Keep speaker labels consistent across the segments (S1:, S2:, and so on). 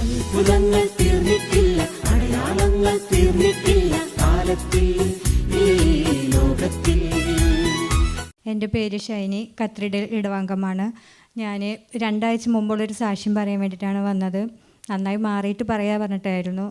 S1: അത്ഭുതങ്ങൾ തീർന്നിട്ടില്ല അടയാളങ്ങൾ തീർന്നിട്ടില്ല കാലത്തിൽ
S2: എന്റെ പേര് ഷൈനി കത്രിഡ് ഇടവാംഗമാണ് ഞാൻ രണ്ടാഴ്ച മുമ്പുള്ളൊരു സാക്ഷ്യം പറയാൻ വേണ്ടിയിട്ടാണ് വന്നത്. നന്നായി മാറിയിട്ട് പറയാൻ പറഞ്ഞിട്ടായിരുന്നു.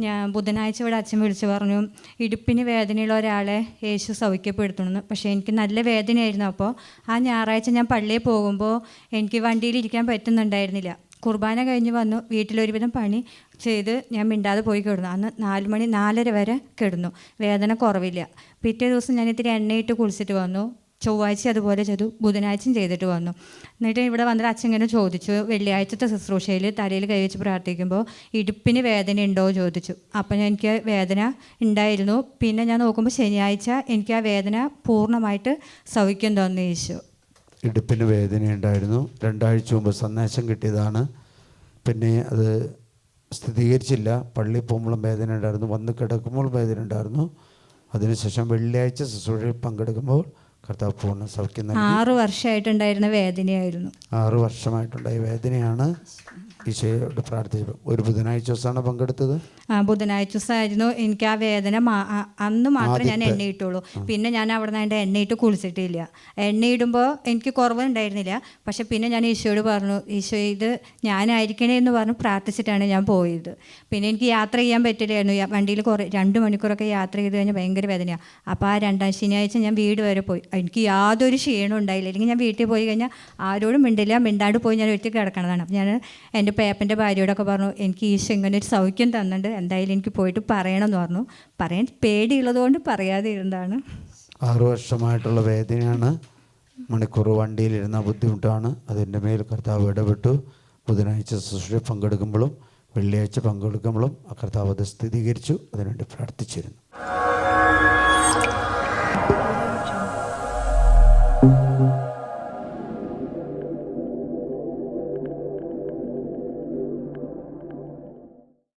S2: ഞാൻ ബുധനാഴ്ച ഇവിടെ അച്ഛൻ വിളിച്ചു പറഞ്ഞു ഇടുപ്പിന് വേദനയുള്ള ഒരാളെ യേശു സൗഖ്യപ്പെടുത്തണമെന്ന്. പക്ഷേ എനിക്ക് നല്ല വേദനയായിരുന്നു അപ്പോൾ ആ ഞായറാഴ്ച ഞാൻ പള്ളിയിൽ പോകുമ്പോൾ എനിക്ക് വണ്ടിയിൽ ഇരിക്കാൻ പറ്റുന്നുണ്ടായിരുന്നില്ല. കുർബാന കഴിഞ്ഞ് വന്നു. വീട്ടിലൊരുവിധം പണി ചെയ്ത് ഞാൻ മിണ്ടാതെ പോയി കിടന്നു. അന്ന് നാല് മണി നാലര വരെ കിടന്നു. വേദന കുറവില്ല. പിറ്റേ ദിവസം ഞാൻ ഇത്തിരി എണ്ണയിട്ട് കുളിച്ചിട്ട് വന്നു. ചൊവ്വാഴ്ച അതുപോലെ ചെയ്തു. ബുധനാഴ്ചയും ചെയ്തിട്ട് വന്നു. എന്നിട്ട് ഇവിടെ വന്നിട്ട് അച്ഛൻ ഇങ്ങനെ ചോദിച്ചു. വെള്ളിയാഴ്ചത്തെ ശുശ്രൂഷയിൽ തലയിൽ കൈവച്ച് പ്രാർത്ഥിക്കുമ്പോൾ ഇടുപ്പിന് വേദന ഉണ്ടോ ചോദിച്ചു. അപ്പം എനിക്ക് വേദന ഉണ്ടായിരുന്നു. പിന്നെ ഞാൻ നോക്കുമ്പോൾ ശനിയാഴ്ച എനിക്ക് ആ വേദന പൂർണമായിട്ട് സൗഖ്യം തോന്നി
S3: ഇടുപ്പിന് വേദനയുണ്ടായിരുന്നു രണ്ടാഴ്ച മുമ്പ് സന്ദേശം കിട്ടിയതാണ്. പിന്നെ അത് സ്ഥിരീകരിച്ചില്ല. പള്ളി പോകുമ്പോഴും വേദന ഉണ്ടായിരുന്നു. വന്ന് കിടക്കുമ്പോൾ വേദന ഉണ്ടായിരുന്നു. അതിനുശേഷം വെള്ളിയാഴ്ച ശുശ്രൂഷയിൽ പങ്കെടുക്കുമ്പോൾ കർത്താവ് പൂർണ സൗഖ്യം നൽകി.
S2: ആറു വർഷമായിട്ടുണ്ടായിരുന്ന വേദനയായിരുന്നു.
S3: ആറ് വർഷമായിട്ടുണ്ടായ വേദനയാണ് ഈശോയോട് പ്രാർത്ഥിച്ചത്. ഒരു ബുധനാഴ്ച ദിവസമാണ് പങ്കെടുത്തത്.
S2: ആ ബുധനാഴ്ച ദിവസമായിരുന്നു. എനിക്ക് ആ വേദന അന്ന് മാത്രമേ ഞാൻ. എണ്ണയിട്ടുള്ളൂ. പിന്നെ ഞാൻ അവിടെ നിന്ന് എന്റെ എണ്ണയിട്ട് കുളിച്ചിട്ടില്ല. എണ്ണയിടുമ്പോൾ എനിക്ക് കുറവുണ്ടായിരുന്നില്ല. പക്ഷെ പിന്നെ ഞാൻ ഈശോയോട് പറഞ്ഞു ഈശോ ഇത് ഞാനായിരിക്കണേ എന്ന് പറഞ്ഞു പ്രാർത്ഥിച്ചിട്ടാണ് ഞാൻ പോയത്. പിന്നെ എനിക്ക് യാത്ര ചെയ്യാൻ പറ്റില്ലായിരുന്നു. വണ്ടിയിൽ കുറേ രണ്ട് മണിക്കൂറൊക്കെ യാത്ര ചെയ്ത് കഴിഞ്ഞാൽ ഭയങ്കര വേദനയാണ് അപ്പോൾ ആ രണ്ടാം ശനിയാഴ്ച ഞാൻ വീട് വരെ പോയി. എനിക്ക് യാതൊരു ക്ഷീണവും ഉണ്ടായില്ല. അല്ലെങ്കിൽ ഞാൻ വീട്ടിൽ പോയി കഴിഞ്ഞാൽ ആരോടും മിണ്ടില്ല. മിണ്ടാണ്ട് പോയി ഞാൻ ഒറ്റ കിടക്കണതാണ്. അപ്പം ഞാൻ എന്റെ പേപ്പന്റെ ഭാര്യയോടൊക്കെ പറഞ്ഞു എനിക്ക് ഈശോ ഇങ്ങനെ ഒരു സൗഖ്യം തന്നിട്ടുണ്ട്. എന്തായാലും എനിക്ക് പോയിട്ട് പറയണമെന്ന് പറഞ്ഞു. പറയാൻ പേടിയുള്ളത് കൊണ്ട് പറയാതെ ഇരുന്നതാണ്.
S3: ആറ് വർഷമായിട്ടുള്ള വേദനയാണ്. മണിക്കൂർ വണ്ടിയിലിരുന്ന ബുദ്ധിമുട്ടാണ്. അതിന്റെ മേൽ കർത്താവ് ഇടപെട്ടു. ബുധനാഴ്ച ശുശ്രൂഷ പങ്കെടുക്കുമ്പോഴും വെള്ളിയാഴ്ച പങ്കെടുക്കുമ്പോഴും ആ കർത്താവ് അത് സ്ഥിരീകരിച്ചു. അതിനുവേണ്ടി പ്രാർത്ഥിച്ചിരുന്നു. Thank you.